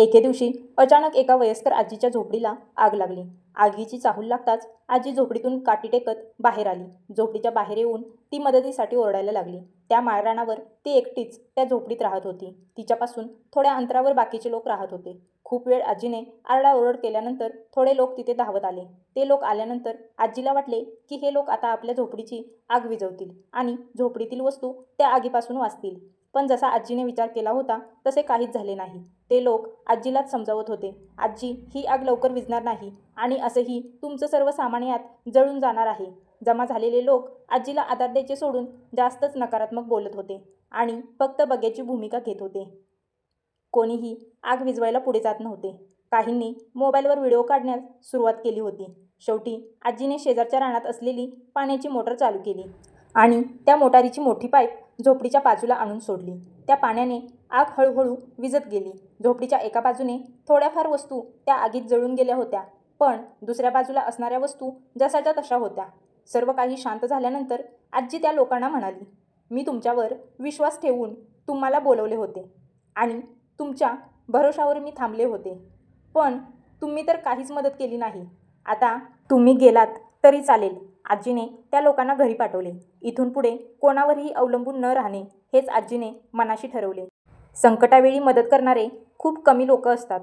एके दिवशी अचानक एका वयस्कर आजीच्या झोपडीला आग लागली. आगीची चाहूल लागताच आजी झोपडीतून काठी टेकत बाहेर आली. झोपडीच्या बाहेर येऊन ती मदतीसाठी ओरडायला लागली. त्या माळरानावर ती एकटीच त्या झोपडीत राहत होती. तिच्यापासून थोड्या अंतरावर बाकीचे लोक राहत होते. खूप वेळ आजीने आरडाओरड केल्यानंतर थोडे लोक तिथे धावत आले. ते लोक आल्यानंतर आजीला वाटले की हे लोक आता आपल्या झोपडीची आग विझवतील आणि झोपडीतील वस्तू त्या आगीपासून वाचतील. पण जसा आजीने विचार केला होता तसे काहीच झाले नाही. ते लोक आजीलाच समजावत होते. आजी ही आग लवकर विझणार नाही आणि असेही तुमचं सर्व सामान यात जळून जाणार आहे. जमा झालेले लोक आजीला आधार द्यायचे सोडून जास्तच नकारात्मक बोलत होते आणि फक्त बग्याची भूमिका घेत होते. कोणीही आग विजवायला पुढे जात नव्हते. काहींनी मोबाईलवर व्हिडिओ काढण्यास सुरुवात केली होती. शेवटी आजीने शेजारच्या रानात असलेली पाण्याची मोटर चालू केली आणि त्या मोटारीची मोठी पाईप झोपडीच्या बाजूला आणून सोडली. त्या पाण्याने आग हळूहळू विझत गेली. झोपडीच्या एका बाजूने थोड्याफार वस्तू त्या आगीत जळून गेल्या होत्या. पण दुसऱ्या बाजूला असणाऱ्या वस्तू जसाच्या तशा होत्या. सर्व काही शांत झाल्यानंतर आजी त्या लोकांना म्हणाली मी तुमच्यावर विश्वास ठेवून तुम्हाला बोलवले होते आणि तुमच्या भरोशावर मी थांबले होते. पण तुम्ही तर काहीच मदत केली नाही. आता तुम्ही गेलात तरी चालेल. आजीने त्या लोकांना घरी पाठवले. इथून पुढे कोणावरही अवलंबून न राहणे हेच आजीने मनाशी ठरवले. संकटावेळी मदत करणारे खूप कमी लोक असतात.